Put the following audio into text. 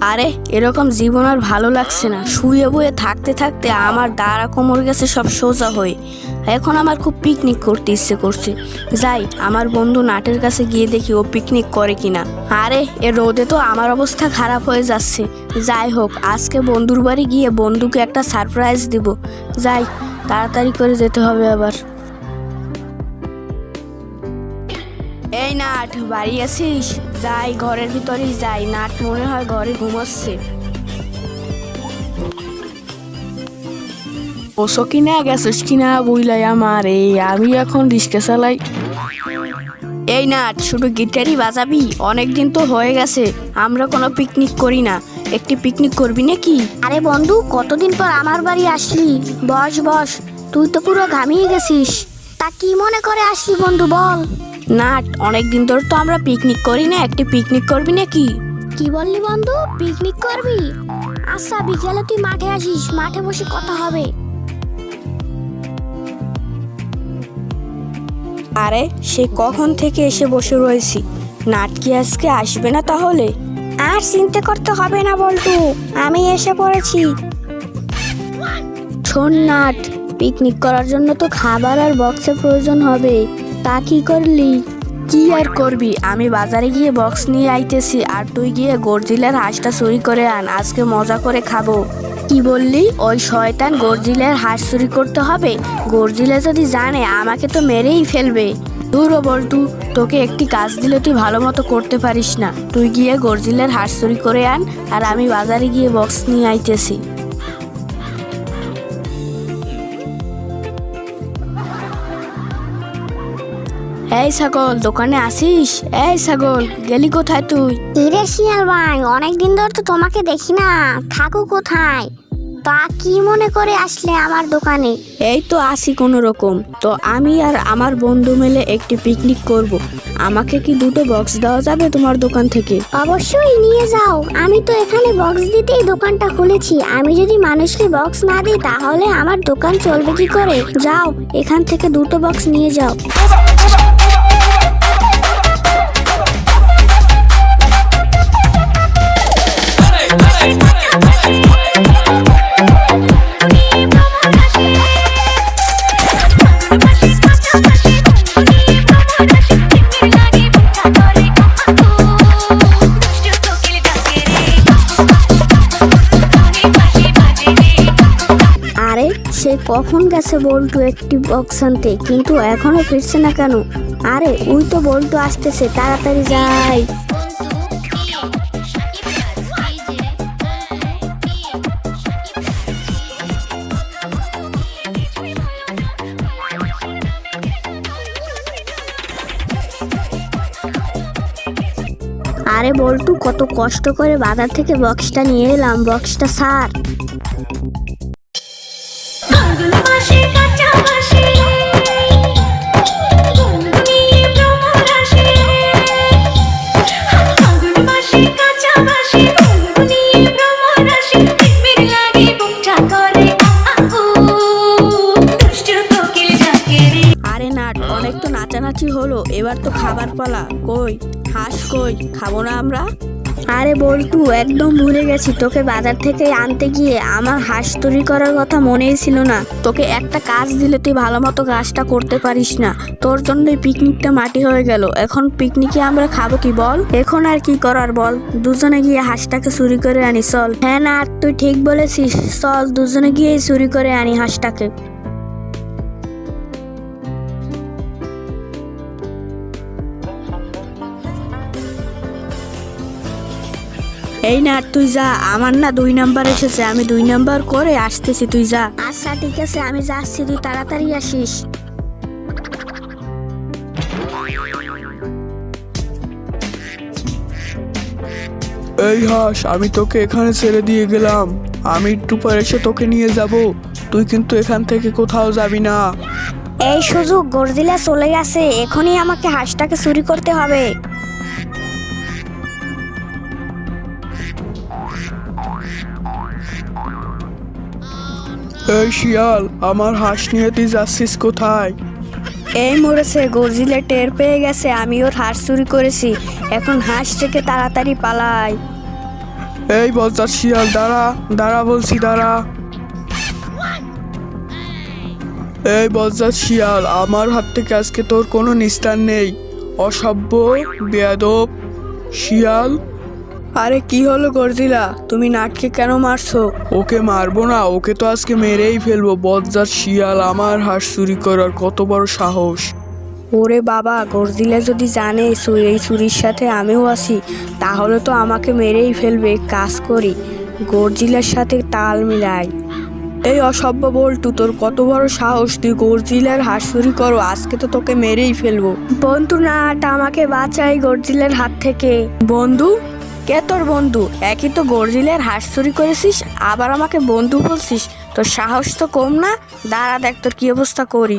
আরে, এরকম জীবন আর ভালো লাগছে না। শুয়ে বয়ে থাকতে থাকতে আমার দাঁড়া কোমর গেছে, সব সোজা হয়ে। এখন আমার খুব পিকনিক করতে ইচ্ছে করছে। যাই, আমার বন্ধু নাটের কাছে গিয়ে দেখি ও পিকনিক করে কিনা। আরে, এ রোদে তো আমার অবস্থা খারাপ হয়ে যাচ্ছে। যাই হোক, আজকে বন্ধুর বাড়ি গিয়ে বন্ধুকে একটা সারপ্রাইজ দিব। যাই, তাড়াতাড়ি করে যেতে হবে আবার। এই নাট বাড়ি আছিস যাই ঘরের ভিতরেই যাই নাট মনে হয় ঘরে ঘুমোচ্ছে। ওসো কিনা গেছিস কিনা বুঝলাই আমার এই আমি এখন রিস্কা চালাই। এই নাট শুধু গিটারই বাজাবি? অনেকদিন তো হয়ে গেছে আমরা কোনো পিকনিক করি না। একটি পিকনিক করবি নাকি? আরে বন্ধু কতদিন পর আমার বাড়ি আসলি? বস বস তুই তো পুরো ঘামিয়ে গেছিস। তা কি মনে করে আসলি বন্ধু বল। নাট অনেকদিন ধরে তো আমরা পিকনিক করি না একটি পিকনিক করবি নাকি? কি বললি বন্ধু? পিকনিক করবি? আচ্ছা বিকেলে তুই মাঠে আসিস মাঠে বসে কথা হবে। আরে সে কখন থেকে এসে বসে রয়েছি? নাট কি আজকে আসবে না তাহলে? আর চিন্তা করতে হবে না বল্টু আমি এসে পড়েছি। শোন নাট পিকনিক করার জন্য তো খাবার আর বক্সের প্রয়োজন হবে। তা কি করলি? কি আর করবি? আমি বাজারে গিয়ে বক্স নিয়ে আইতেছি আর তুই গিয়ে গর্জিলার হাঁসটা চুরি করে আন আজকে মজা করে খাব। কি বললি? ওই শয়তান গর্জিলার হাঁস চুরি করতে হবে? গর্জিলা যদি জানে আমাকে তো মেরেই ফেলবে। দূর বল্টু তোকে একটি কাজ দিলে তুই ভালো মতো করতে পারিস না। তুই গিয়ে গর্জিলার হাঁস চুরি করে আন আর আমি বাজারে গিয়ে বক্স নিয়ে আইতেছি। এই ছাগল দোকানে আসিস? এই ছাগল গেলি কোথায় তুই? কিরে শিয়াল ভাই অনেকদিন ধরে তো তোমাকে দেখি না। থাকো কোথায়? তা কি মনে করে আসলে আমার দোকানে? এই তো আসি কোনো রকম তো আমি আর আমার বন্ধু মিলে একটি পিকনিক করব। আমাকে কি দুটো বক্স দেওয়া যাবে তোমার দোকান থেকে? অবশ্যই নিয়ে যাও। আমি তো এখানে বক্স দিতেই দোকানটা খুলেছি। আমি যদি মানুষকে বক্স না দিই তাহলে আমার দোকান চলবে কি করে? যাও এখান থেকে দুটো বক্স নিয়ে যাও। সে কখন গেছে বল্টু একটি বক্স আনতে? কিন্তু এখনও ফিরছে না কেন? আরে, ওই তো বল্টু আসতেছে, তাড়াতাড়ি যাই। আরে বল্টু, কত কষ্ট করে বাজার থেকে বক্সটা নিয়ে এলাম বক্সটা সার। হলো? এবার তো খাবার পালা। কই? হাঁস কই? খাব না আমরা? আরে বল্টু, একদম ভুলে গেছি। তোকে বাজার থেকে আনতে গিয়ে আমার হাঁস তৈরি করার কথা মনেই ছিল না। তোকে একটা কাজ দিলে তুই ভালো মতো কাজটা করতে পারিস না। তোর জন্যই পিকনিকটা মাটি হয়ে গেল। এখন পিকনিকে আমরা খাব কি বল? এখন আর কি করার বল? দুজনে গিয়ে হাঁসটাকে চুরি করে আনি, চল। হ্যাঁ না তুই ঠিক বলেছিস। চল, দুজনে গিয়ে চুরি করে আনি হাঁসটাকে। এই না তুই যা। আমার না দুই নাম্বার এসেছে আমি দুই নাম্বার করে আসতেছি তুই যা। আচ্ছা ঠিক আছে আমি যাচ্ছি তুই তাড়াতাড়ি আসিস। এই হাঁস আমি তোকে এখানে ছেড়ে দিয়ে গেলাম। আমি একটু পরে এসে তোকে নিয়ে যাব। তুই কিন্তু এখান থেকে কোথাও যাবি না। এই সুযোগ গর্জিলা চলে গেছে এখনই আমাকে হাঁসটাকে চুরি করতে হবে। এই শিয়াল আমার হাঁস নিয়ে তুই যাচ্ছিস কোথায়? এই মরেছে গর্জিলে টের পেয়ে গেছে আমি ওর হাঁস চুরি করেছি। এখন হাঁস থেকে তাড়াতাড়ি পালাই এই বজ্জাত শিয়াল দাঁড়া দাঁড়া বলছি দাঁড়া। এই বজ্জাত শিয়াল আমার হাত থেকে আজকে তোর কোনো নিস্তার নেই। অসভ্য বেয়াদব শিয়াল। আরে কি হলো গর্জিলা? তুমি নাটকে কেন মারছো? ওকে মারবো না ওকে তো আজকে মেরেই ফেলব। বজ্জাত শিয়াল আমার হাঁস চুরি করার কত বড় সাহস। ওরে বাবা গর্জিলা যদি জানে সু- এই চুরির সাথে আমিও আছি তাহলে তো আমাকে মেরেই ফেলবে কাজ করি। গর্জিলার সাথে তাল মিলাই। এই অসভ্য বলটু তোর কত বড় সাহস তুই গর্জিলার হাঁস চুরি করো আজকে তো তোকে মেরেই ফেলব। বন্ধু নাট আমাকে বাঁচাই গর্জিলার হাত থেকে। বন্ধু কে তোর বন্ধু? একই তো গর্জিলের হাঁস চুরি করেছিস, আবার আমাকে বন্ধু বলছিস। তোর সাহস তো কম না? দাঁড়া দেখ তোর কি অবস্থা করি।